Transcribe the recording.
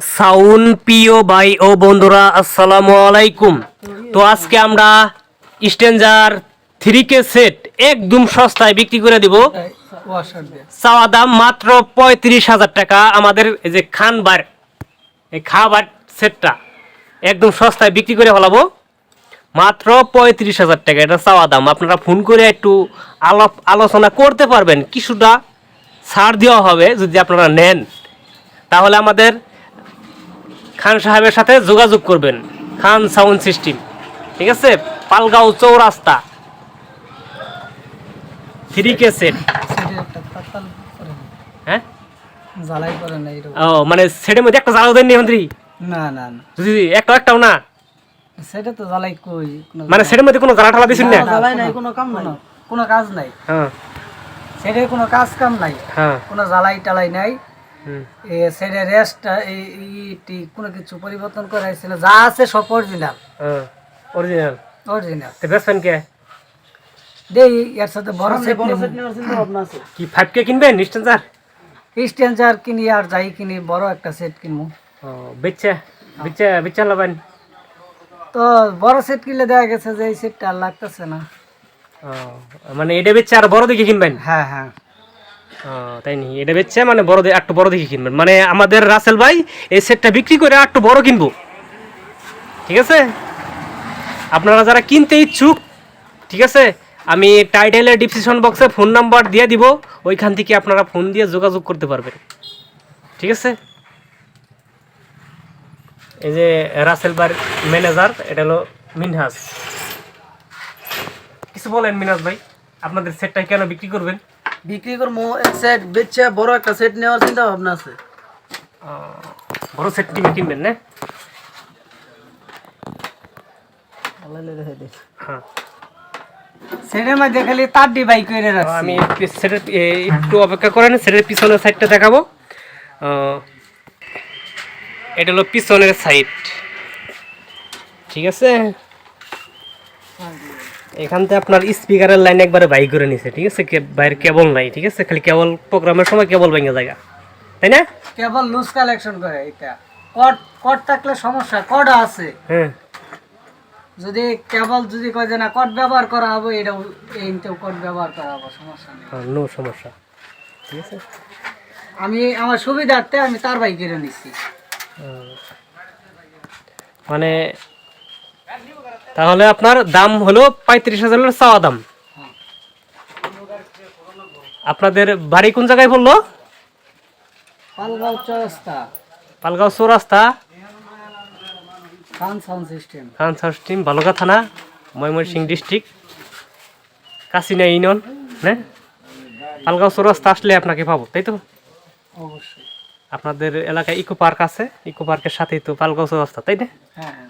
সাউন প্রিয় ভাই ও বন্ধুরা, আসসালামু আলাইকুম। তো আজকে আমরা স্টেঞ্জার থ্রি কে সেট একদম সস্তায় বিক্রি করে দিব। চাওয়া দাম মাত্র পঁয়ত্রিশ হাজার টাকা। আমাদের এই যে খানবার, এই খাবার সেটটা একদম সস্তায় বিক্রি করে ফেলাবো। মাত্র পঁয়ত্রিশ হাজার টাকা, এটা চাওয়া দাম। আপনারা ফোন করে একটু আলাপ আলোচনা করতে পারবেন, কিছুটা ছাড় দেওয়া হবে যদি আপনারা নেন। তাহলে আমাদের খান সাহেবের সাথে যোগাযোগ করবেন খান সাউন্ড সিস্টেম ঠিক আছে? পালগাঁও চৌরাস্তা থ্রি কে সেট। হ্যাঁ? ও মানে সেটের মধ্যে একটা জ্বালাও দেননি মন্ত্রী? না না না। যদি একটা একটাও না? সেটা তো জ্বালাই কই? মানে সেটের মধ্যে কোনো জ্বালা টালা দিচ্ছেন না? জ্বালাই নাই কোনো কাম নাই। কোনো কাজ নাই। হ্যাঁ। সেটার কোনো কাজ কাম নাই। হ্যাঁ। কোনো জ্বালাই টালাই নাই। সেটা রেস্ট এই ইটি কোনো কিছু পরিবর্তন করা হয়েছিল। যা আছে সব অরিজিনাল অরিজিনাল অরিজিনাল তো বেসবেন কে? দেই এর সাথে বড় সেট ভাবনা আছে। কি ফাইভ কে কিনবেন স্টেঞ্জার স্টেঞ্জার কিনি আর যাই কিনি বড় একটা সেট কিনবো। ও বেচে বেচে বেচে লাবেন তো বড় সেট কিনলে দেখা গেছে যে এই সেটটা আর লাগতেছে না। ও মানে এটা বেচে আর বড় দেখে কিনবেন? হ্যাঁ হ্যাঁ। তাই নি? এটা বেচছে মানে বড় একটু বড় দেখে কিনবেন। মানে আমাদের রাসেল ভাই এই সেটটা বিক্রি করে একটু বড় কিনবো। ঠিক আছে? আপনারা যারা কিনতে ইচ্ছুক, ঠিক আছে? আমি টাইটেলের ডিসক্রিপশন বক্সে ফোন নাম্বার দিয়ে দিব। ওইখান থেকে আপনারা ফোন দিয়ে যোগাযোগ করতে পারবেন। ঠিক আছে? এই যে রাসেল বার ম্যানেজার এটা হলো মিনহাস কিছু বলেন মিনহাস ভাই, আপনাদের সেটটা কেন বিক্রি করবেন? বিক্রি করব এক সেট বেচে বড় একটা সেট নেওয়ার চিন্তা ভাবনা আছে। বড় সেট কিনে কিনবেন না? হ্যাঁ। সেটের মধ্যে খালি তার ডিবাই করে রাখছি। আমি সেটের একটু অপেক্ষা করেন সেটের পিছনের সাইডটা দেখাবো। এটা হলো পিছনের সাইড ঠিক আছে? এখান থেকে আপনার স্পিকারের লাইন একবারে বাই করে নিছে ঠিক আছে? কে- বাইরের কেবল নাই ঠিক আছে? খালি কেবল প্রোগ্রামের সময় কেবল ভেঙে জায়গা তাই না? কেবল লুজ কালেকশন করে এটা কট কট থাকলে সমস্যা কট আছে। হ্যাঁ। যদি কেবল যদি কয় যে না কট ব্যবহার করা হবে এটা এইটাও কট ব্যবহার করা হবে সমস্যা নেই। নো সমস্যা। ঠিক আছে? আমি আমার সুবিধার্থে আমি তার বাই করে নিচ্ছি মানে তাহলে আপনার দাম হলো পঁয়ত্রিশ হাজারের চাওয়া দাম। আপনাদের বাড়ি কোন জায়গায় বলল? পালগাঁও চৌরাস্তা। পালগাঁও চৌরাস্তা। খান সাউন্ড সিস্টেম। খান সাস্টিম বালুকা থানা ময়মনসিং ডিস্ট্রিক্ট। কাশিনা ইউনিয়ন হ্যাঁ পালগাঁও চৌরাস্তা আসলে আপনাকে পাবো তাই তো? অবশ্যই। আপনাদের এলাকায় ইকো পার্ক আছে ইকো পার্কের সাথেই তো পালগাঁও চৌরাস্তা তাই না? হ্যাঁ হ্যাঁ।